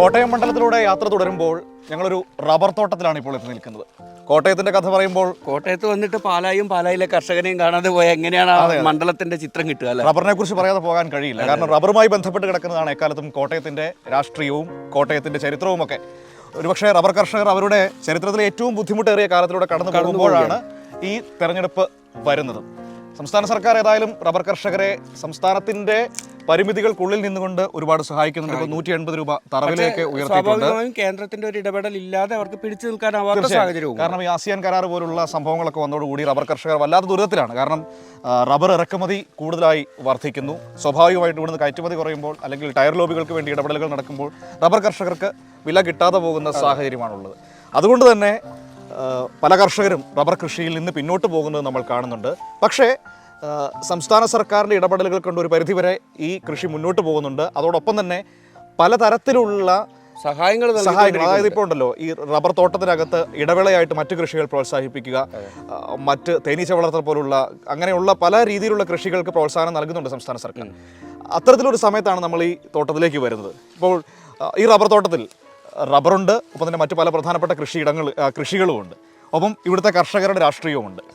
കോട്ടയം മണ്ഡലത്തിലൂടെ യാത്ര തുടരുമ്പോൾ ഞങ്ങളൊരു റബ്ബർ തോട്ടത്തിലാണ് ഇപ്പോൾ എത്തി നിൽക്കുന്നത്. കോട്ടയത്തിന്റെ കഥ പറയുമ്പോൾ കോട്ടയത്ത് വന്നിട്ട് പാലായും പാലായിലെ കർഷകനെയും കാണാതെ പോയ എങ്ങനെയാണ് ആ മണ്ഡലത്തിന്റെ ചിത്രം കിട്ടുക അല്ലെ? റബ്ബറിനെ കുറിച്ച് പറയാതെ പോകാൻ കഴിയില്ല. കാരണം റബ്ബറുമായി ബന്ധപ്പെട്ട് കിടക്കുന്നതാണ് എക്കാലത്തും കോട്ടയത്തിന്റെ രാഷ്ട്രീയവും കോട്ടയത്തിന്റെ ചരിത്രവും ഒക്കെ ഒരുപക്ഷെ റബ്ബർ കർഷകർ അവരുടെ ചരിത്രത്തിലെ ഏറ്റവും ബുദ്ധിമുട്ടേറിയ കാലത്തിലൂടെ കടന്നു പോകുമ്പോഴാണ് ഈ തെരഞ്ഞെടുപ്പ് വരുന്നത്. സംസ്ഥാന സർക്കാർ ഏതായാലും റബ്ബർ കർഷകരെ സംസ്ഥാനത്തിന്റെ പരിമിതികൾക്കുള്ളിൽ നിന്നുകൊണ്ട് ഒരുപാട് സഹായിക്കുന്നുണ്ട്. ഇപ്പോൾ നൂറ്റി എൺപത് രൂപ തറവിലേക്ക് ഉയർത്തിയിട്ടുണ്ട്. കേന്ദ്രത്തിന്റെ ഒരു ഇടപെടൽ ഇല്ലാതെ അവർക്ക് പിടിച്ചു നിൽക്കാനാവാത്ത സാഹചര്യവും കാരണം ഈ ആസിയാൻ കരാർ പോലുള്ള സംഭവങ്ങളൊക്കെ വന്നതോടുകൂടി റബ്ബർ കർഷകർ വല്ലാത്ത ദുരിതത്തിലാണ്. കാരണം റബ്ബർ ഇറക്കുമതി കൂടുതലായി വർദ്ധിക്കുന്നു. സ്വാഭാവികമായിട്ട് ഇവിടുന്ന് കയറ്റുമതി കുറയുമ്പോൾ അല്ലെങ്കിൽ ടയർ ലോബികൾക്ക് വേണ്ടി ഇടപെടലുകൾ നടക്കുമ്പോൾ റബ്ബർ കർഷകർക്ക് വില കിട്ടാതെ പോകുന്ന സാഹചര്യമാണുള്ളത്. അതുകൊണ്ട് തന്നെ പല കർഷകരും റബ്ബർ കൃഷിയിൽ നിന്ന് പിന്നോട്ട് പോകുന്നത് നമ്മൾ കാണുന്നുണ്ട്. പക്ഷേ സംസ്ഥാന സർക്കാരിന്റെ ഇടപെടലുകൾ കൊണ്ട് ഒരു പരിധിവരെ ഈ കൃഷി മുന്നോട്ട് പോകുന്നുണ്ട്. അതോടൊപ്പം തന്നെ പലതരത്തിലുള്ള സഹായങ്ങൾ സഹായങ്ങൾ അതായത് ഇപ്പോൾ ഉണ്ടല്ലോ ഈ റബ്ബർ തോട്ടത്തിനകത്ത് ഇടവേളയായിട്ട് മറ്റു കൃഷികൾ പ്രോത്സാഹിപ്പിക്കുക മറ്റ് തേനീച്ച വളർത്തൽ പോലുള്ള അങ്ങനെയുള്ള പല രീതിയിലുള്ള കൃഷികൾക്ക് പ്രോത്സാഹനം നൽകുന്നുണ്ട് സംസ്ഥാന സർക്കാർ. അത്തരത്തിലൊരു സമയത്താണ് നമ്മൾ ഈ തോട്ടത്തിലേക്ക് വരുന്നത്. ഇപ്പോൾ ഈ റബ്ബർ തോട്ടത്തിൽ റബ്ബറുണ്ട് ഒപ്പം തന്നെ മറ്റു പല പ്രധാനപ്പെട്ട കൃഷിയിടങ്ങൾ കൃഷികളും കൃഷികളുമുണ്ട്. ഒപ്പം ഇവിടുത്തെ കർഷകരുടെ രാഷ്ട്രീയവുമുണ്ട്.